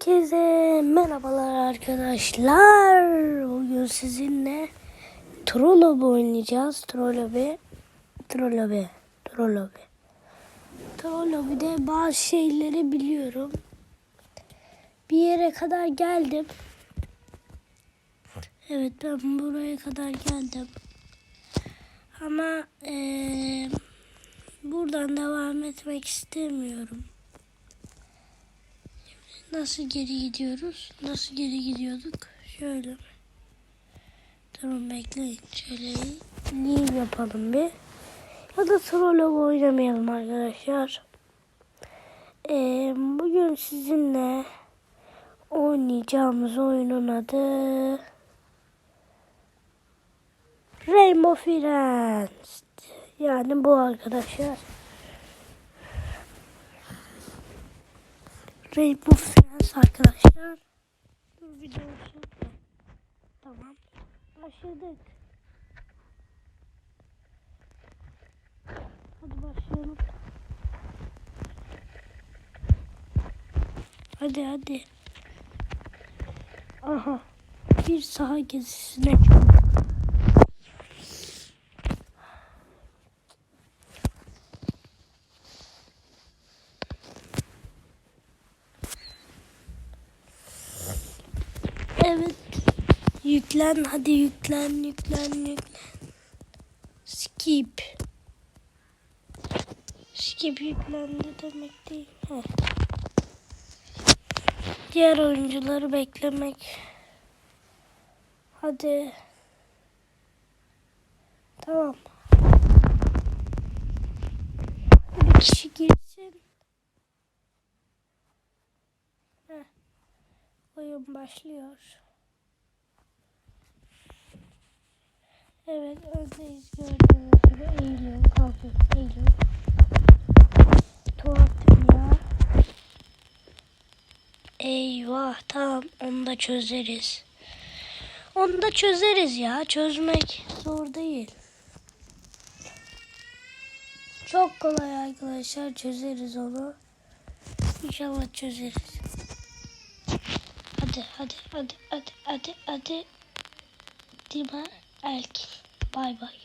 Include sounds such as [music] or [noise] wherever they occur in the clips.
Herkese merhabalar arkadaşlar. Bugün sizinle Trollobi oynayacağız. Trollobi, Trollobi, Trollobi. Trollobi'de bazı şeyleri biliyorum. Bir yere kadar geldim. Evet ben buraya kadar geldim. Ama eee, buradan devam etmek istemiyorum. Nasıl geri gidiyoruz? Nasıl geri gidiyorduk? Şöyle. Tamam bekleyin. Şöyle leave yapalım bir. Ya da solo oynamayalım arkadaşlar. Ee, bugün sizinle oynayacağımız oyunun adı Rainbow Friends. Yani bu arkadaşlar. Rainbow Friends arkadaşlar. Dur bir de olsun. Tamam. Başladık. Hadi başlayalım. Hadi hadi. Aha. Bir saha gezisine çıktık. Evet. Yüklen hadi yüklen yüklen yüklen. Skip. Skip yüklendi demek değil. Heh. Diğer oyuncuları beklemek. Hadi. Tamam. Hadi bir kişi girsin. Heh. Oyun başlıyor. Evet öndeyiz gördüğünüz gibi eğiliyorum kalkıyorum eğiliyorum. Tuhaf dünya. Eyvah tamam onu da çözeriz. Onu da çözeriz ya çözmek zor değil. Çok kolay arkadaşlar çözeriz onu. İnşallah çözeriz. Hadi hadi hadi hadi hadi hadi. Dima Elkin. Bay bay.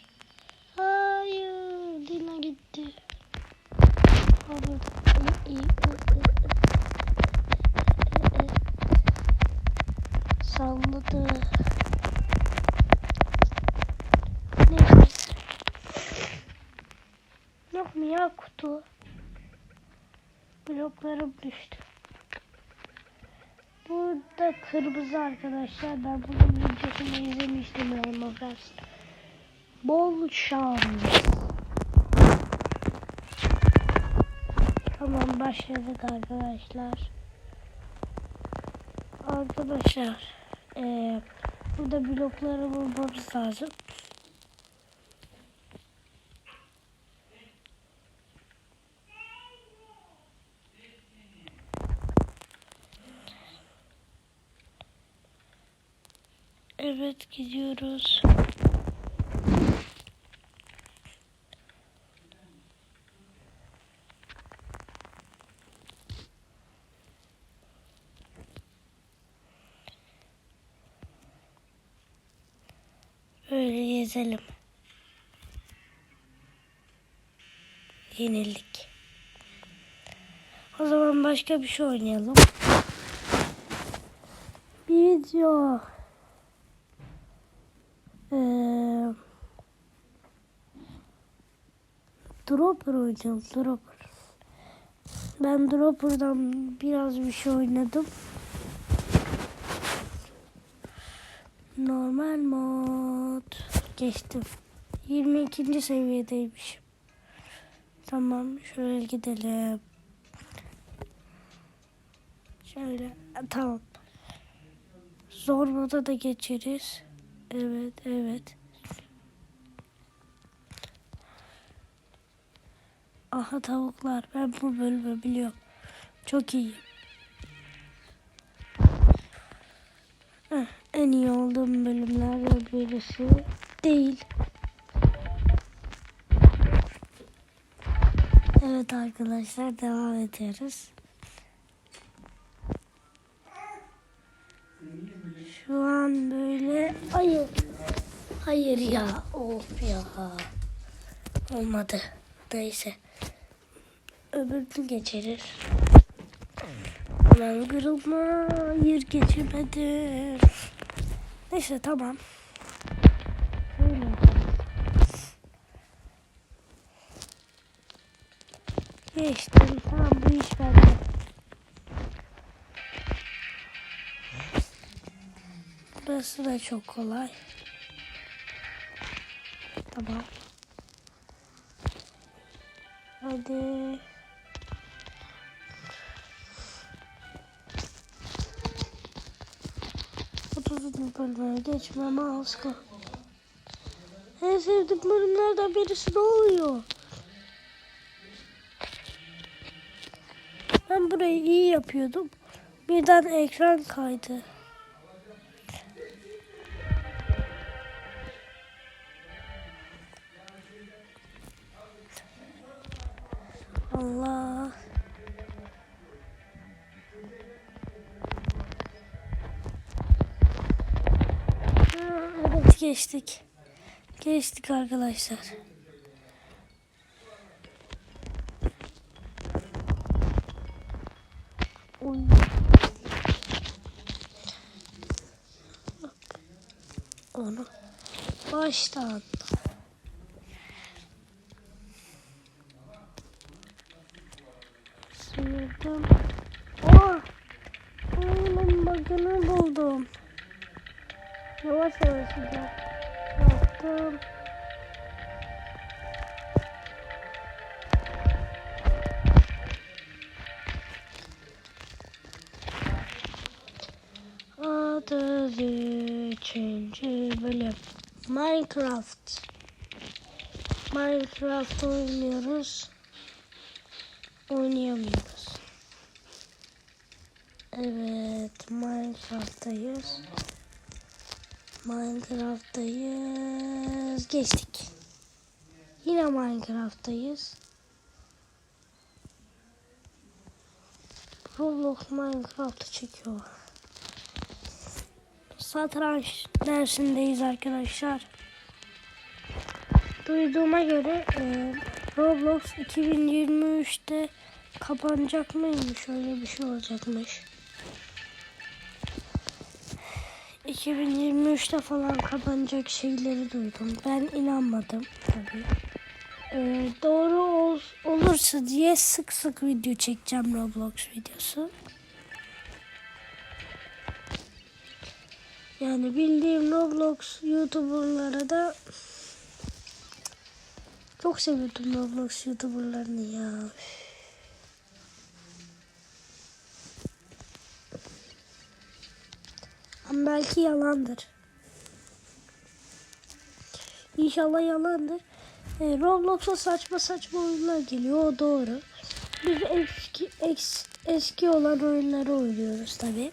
Hayır. Dina gitti. İyi, iyi, iyi. Salladı. Neyse. Yok mu ya kutu? Bloklarım düştü. Burada kırmızı arkadaşlar. Ben bunun videosunu izlemiştim Rainbow Friends. Bol şans. Tamam başladık arkadaşlar. Arkadaşlar eee, burada blokları bulmamız lazım. Evet gidiyoruz. Böyle gezelim. Yenildik. O zaman başka bir şey oynayalım. Bir video. Ee, Dropper oynayalım. Dropper. Ben Dropper'dan biraz bir şey oynadım. Normal mod. Geçtim. 22. seviyedeymişim. Tamam şöyle gidelim. Şöyle tamam. Zor moda da geçeriz. Evet evet. Aha tavuklar. Ben bu bölümü biliyorum. Çok iyi. En iyi olduğum bölümlerden birisi değil. Evet arkadaşlar devam ediyoruz. Şu an böyle hayır. Hayır ya. Of ya. Olmadı. Neyse. Öbürünü geçeriz. Lan kırılma. Hayır geçemedim. Neyse tamam. Böyle. Geçtim. Tamam bu iş bende. Burası da çok kolay. Tamam. Hadi. Otuzuncu bölüme geçmeme az kal. En sevdiğim bölümlerden birisi ne oluyor? Ben burayı iyi yapıyordum. Birden ekran kaydı. Geçtik. Geçtik arkadaşlar. Oy. Onu baştan. Sıyırdım. Oh! Oyunun bug'ını buldum. Yavaş yavaş gidiyorum. Yaptım. Adı üçüncü bölüm. Minecraft. Minecraft oynuyoruz. Oynayamıyoruz. Evet, Minecraft'tayız. Minecraft'tayız. Geçtik. Yine Minecraft'tayız. Roblox Minecraft'ı çekiyor. Satranç dersindeyiz arkadaşlar. Duyduğuma göre e, Roblox 2023'te kapanacak mıymış? Öyle bir şey olacakmış. 2023'te falan kapanacak şeyleri duydum. Ben inanmadım tabii. Ee, doğru ol, olursa diye sık sık video çekeceğim Roblox videosu. Yani bildiğim Roblox YouTuber'lara da çok seviyordum Roblox YouTuber'larını ya. Ama belki yalandır. İnşallah yalandır. E, Roblox'a saçma saçma oyunlar geliyor. O doğru. Biz eski ex, eski olan oyunları oynuyoruz tabi.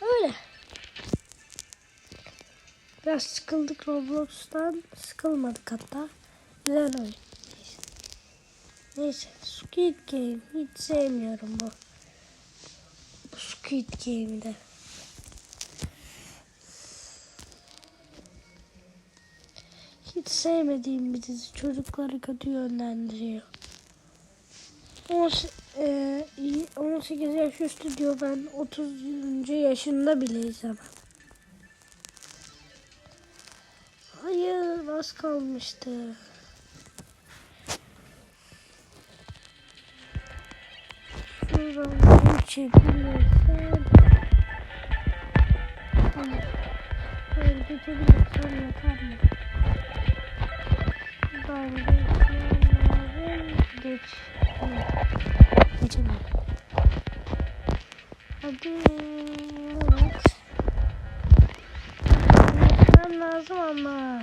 Öyle. Biraz sıkıldık Roblox'tan. Sıkılmadık hatta. Güzel oyun. Neyse. Squid Game. Hiç sevmiyorum bu. Bu Squid Game'i de. Hiç sevmediğim bir dizi. Çocukları kötü yönlendiriyor. 18, e, 18 yaş üstü diyor ben 30. yaşında bile izlemem. Hayır az kalmıştı. Şuradan geçebilirsem. Tamam. Böyle geçebilirsem yeter mi? Buradan geçmem Geç. Geçemem. Hadi. Evet. Geçmem lazım ama.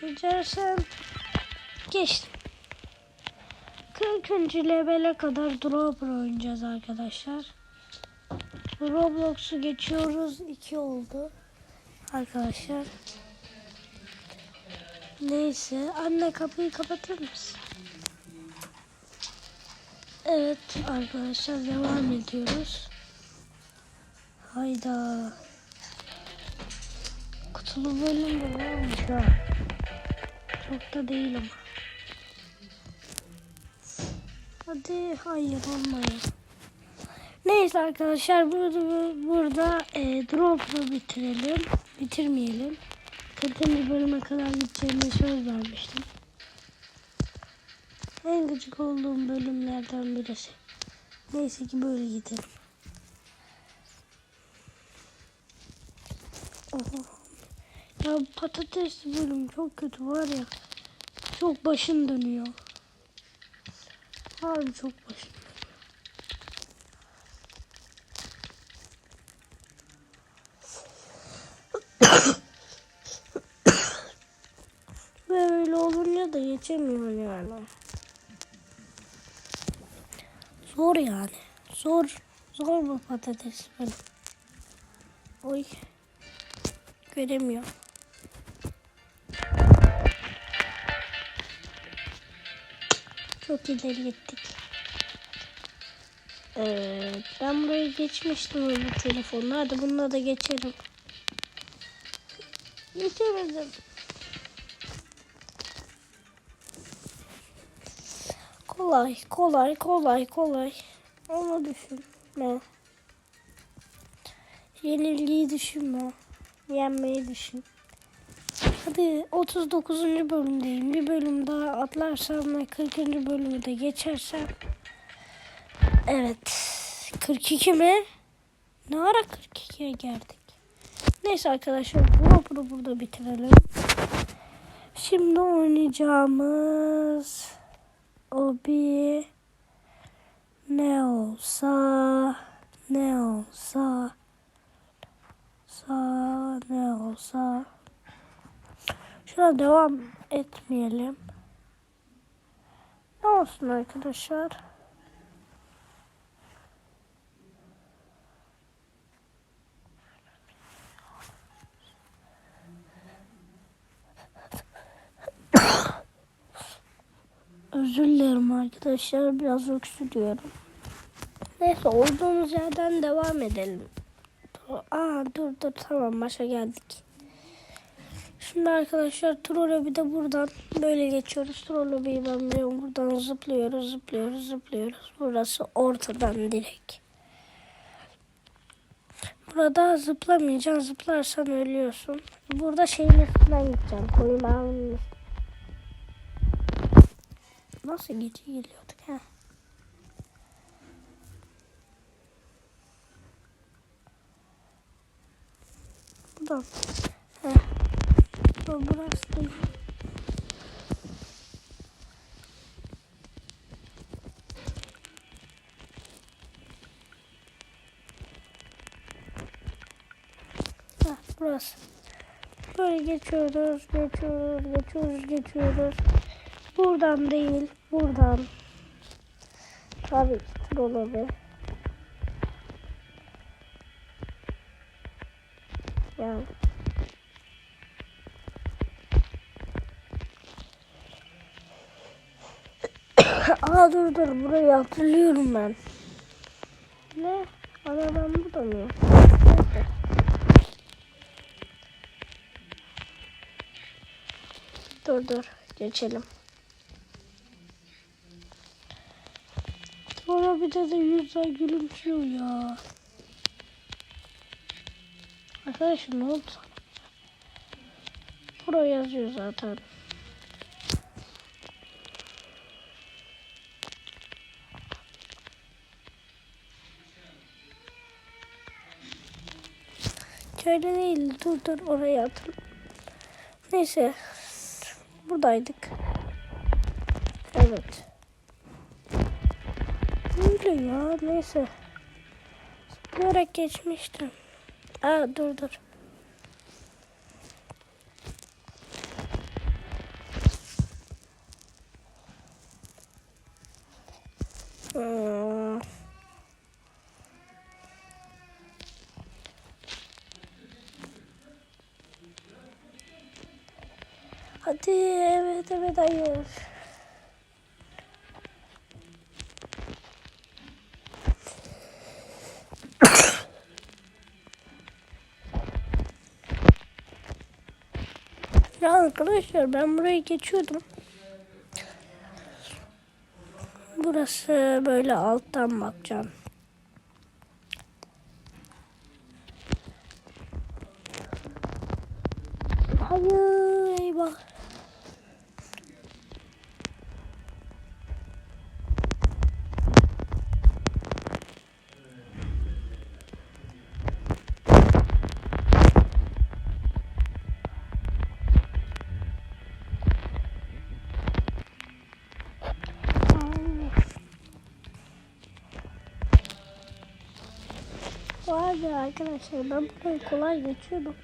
Geçersem geçtim. 40. levele kadar Dropper oynayacağız arkadaşlar. Roblox'u geçiyoruz. 2 oldu. Arkadaşlar. Neyse anne kapıyı kapatır mısın? Evet arkadaşlar devam ediyoruz. Hayda. Kutulu bölüm de varmış ha. Çok da değil ama. Hadi hayır olmayın. Neyse arkadaşlar burada burada e, drop'u bitirelim. Bitirmeyelim. 40. bölüme kadar gideceğime söz vermiştim. En gıcık olduğum bölümlerden birisi. Neyse ki böyle gidelim. Oha. Ya patates bölüm çok kötü var ya. Çok başın dönüyor. Harbi çok başın dönüyor. Ve öyle olunca da geçemiyorum yani. Zor yani. Zor. Zor bu patates bölüm. Oy. Göremiyorum. Çok ileri gittik. Ee, ben buraya geçmiştim öyle telefonla. Hadi bununla da geçerim. Geçemedim. Kolay, kolay, kolay, kolay. Onu düşünme. Yenilgiyi düşünme. Yenmeyi düşün. Hadi 39. bölümdeyim. Bir bölüm daha atlarsam ve 40. bölümü de geçersem. Evet. 42 mi? Ne ara 42'ye geldik? Neyse arkadaşlar bunu burada bitirelim. Şimdi oynayacağımız o bir ne olsa ne olsa sa ne olsa şuna devam etmeyelim. Ne olsun arkadaşlar? Özür dilerim arkadaşlar. Biraz öksürüyorum. Neyse olduğumuz yerden devam edelim. Aa dur dur tamam başa geldik. Şimdi arkadaşlar Trollobi de buradan böyle geçiyoruz. Trollobi'yi ben biliyorum. Buradan zıplıyoruz, zıplıyoruz, zıplıyoruz. Burası ortadan direkt. Burada zıplamayacaksın. Zıplarsan ölüyorsun. Burada şeyin üstünden gideceksin. Koyun ağının üstünden. Nasıl gece geliyorduk ha? Buradan. Heh. Bu burası değil. Burası. Böyle geçiyoruz, geçiyoruz, geçiyoruz, geçiyoruz. Buradan değil, buradan. Tabii ki Trollobi. Ya. [coughs] Aa dur dur burayı hatırlıyorum ben. Ne? Ana ben burada mıyım? Neyse. Dur dur geçelim. Sonra bir de de yüzler gülümsüyor ya. Arkadaşım ne oldu sana? Buraya yazıyor zaten. Şöyle değil. Dur dur oraya atın. Neyse. Buradaydık. Evet. Öyle ya neyse. Zıplayarak geçmiştim. Aa dur dur. Hmm. Hadi evet evet hayır. Arkadaşlar ben burayı geçiyordum. Burası böyle alttan bakacağım. Hayır eyvah. Be arkadaşlar ben burayı kolay geçiyordum.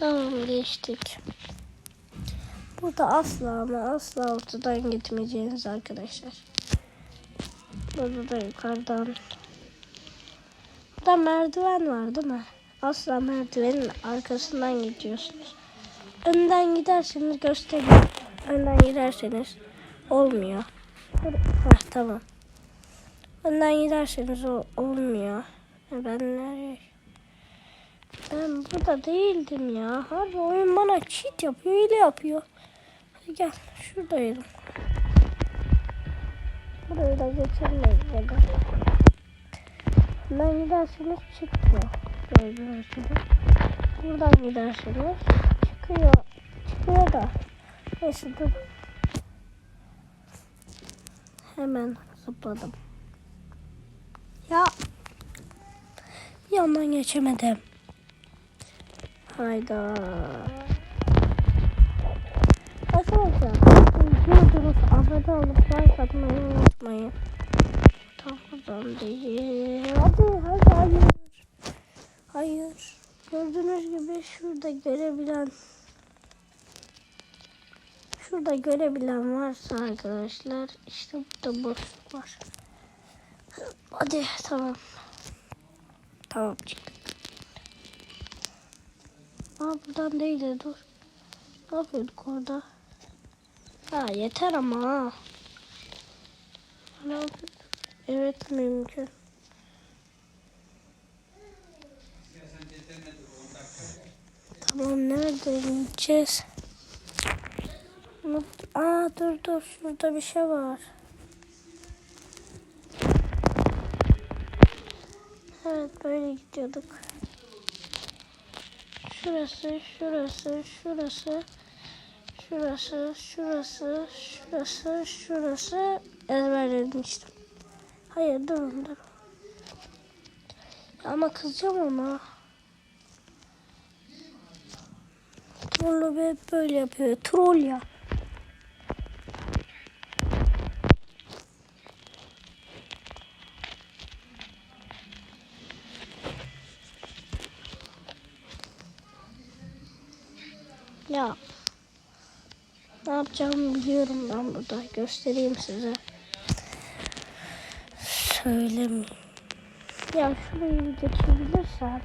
Tamam geçtik. Burada asla ama asla ortadan gitmeyeceğiniz arkadaşlar. Burada da yukarıdan. Burada merdiven var değil mi? Asla merdivenin arkasından gidiyorsunuz. Önden giderseniz gösteriyor. Önden giderseniz olmuyor. Heh, tamam. Önden giderseniz olmuyor. E, Ben nereye? Ben burada değildim ya. Harbi oyun bana cheat yapıyor, hile yapıyor. Hadi gel, şuradaydım. Burayı da geçemeyiz ya da. Buradan giderseniz çıkıyor. Gördüğünüz gibi. Buradan giderseniz çıkıyor. Çıkıyor da. Neyse dur. Hemen zıpladım. Ya. Yandan geçemedim. Hayda. Arkadaşlar durduruk abone olup like atmayı unutmayın. Tam buradan değil. Hadi hadi hayır. Hayır. Gördüğünüz gibi şurada görebilen şurada görebilen varsa arkadaşlar işte burada boşluk var. Hadi tamam. Tamam çıktık. Aa buradan değil de dur. Ne yapıyorduk orada? Ha yeter ama ha. Evet mümkün. Tamam nerede gideceğiz? Unut- Aa dur dur şurada bir şey var. Evet böyle gidiyorduk. Şurası, şurası, şurası, şurası, şurası, şurası, şurası ezberledim işte. Hayır durun durun. Ama kızacağım ona. Trollü be böyle yapıyor. Troll. Ya. Ne yapacağımı biliyorum ben burada. Göstereyim size. Söylemeyeyim. Ya şurayı geçebilirsem.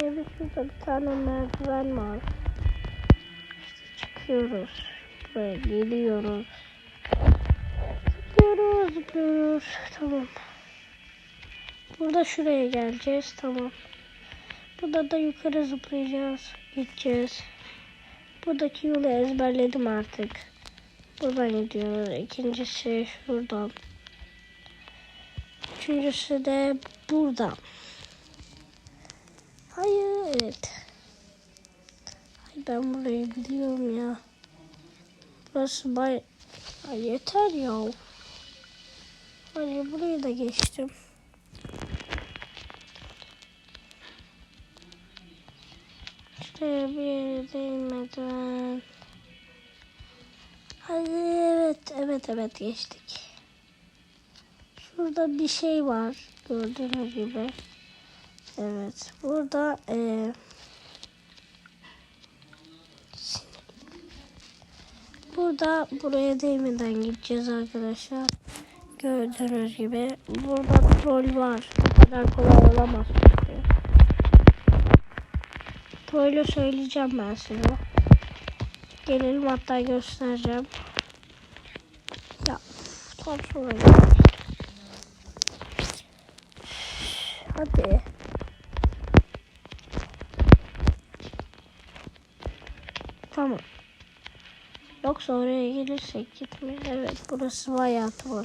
Şöyle şurada bir tane merdiven var. İşte çıkıyoruz. Buraya geliyoruz. Zıplıyoruz, zıplıyoruz. Tamam. Burada şuraya geleceğiz. Tamam. Burada da yukarı zıplayacağız. Gideceğiz. Buradaki yolu ezberledim artık. Buradan gidiyoruz. İkincisi şuradan. Üçüncüsü de buradan. Hayır. Evet. Ay ben burayı biliyorum ya. Burası bay... Ay yeter ya. Hadi burayı da geçtim. Bir değmeden. Hadi evet evet evet geçtik. Şurada bir şey var gördüğünüz gibi. Evet burada eee Burada buraya değmeden gideceğiz arkadaşlar. Gördüğünüz gibi burada troll var. Bu kadar kolay olamaz. Trollü söyleyeceğim ben size. Gelelim hatta göstereceğim. Ya tam. Hadi. Tamam. Yoksa oraya gelirsek gitme. Evet burası bayağı troll.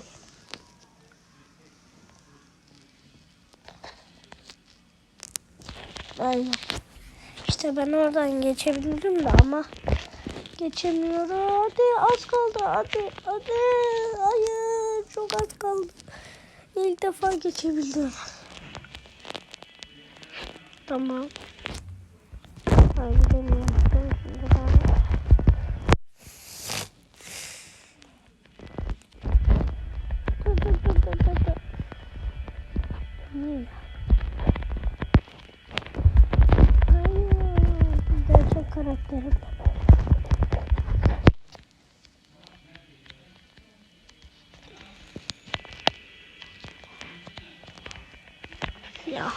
Aynen. İşte ben oradan geçebildim de ama geçemiyorum. Hadi az kaldı. Hadi hadi. Hayır çok az kaldı. İlk defa geçebildim. Tamam.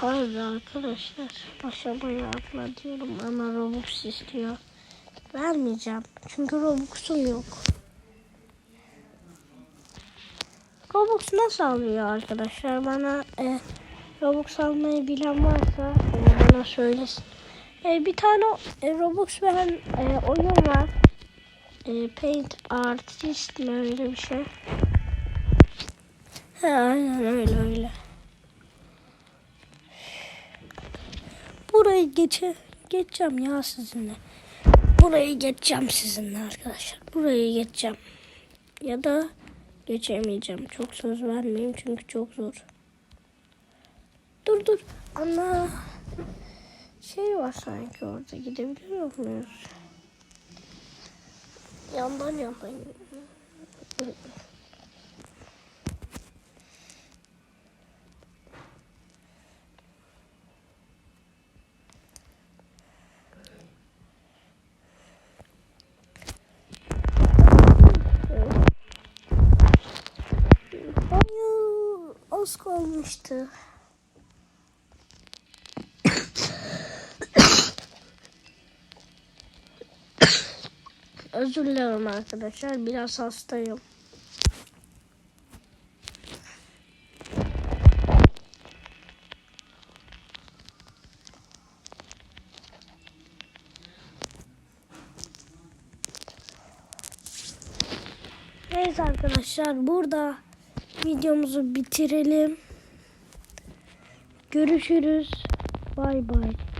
Hayır arkadaşlar. Aşamaya atla diyorum ama Robux istiyor. Vermeyeceğim. Çünkü Robux'um yok. Robux nasıl alıyor arkadaşlar? Bana e, Robux almayı bilen varsa e, bana söylesin. E, bir tane e, Robux veren e, oyun var. E, Paint Artist mi öyle bir şey? He, aynen öyle öyle. Burayı geçe geçeceğim ya sizinle. Burayı geçeceğim sizinle arkadaşlar. Burayı geçeceğim. Ya da geçemeyeceğim. Çok söz vermeyeyim çünkü çok zor. Dur dur. Ana. Şey var sanki orada. Gidebiliyor muyuz? Yandan yandan. Az kalmıştı. Özür dilerim arkadaşlar. Biraz hastayım. Neyse arkadaşlar burada videomuzu bitirelim. Görüşürüz. Bay bay.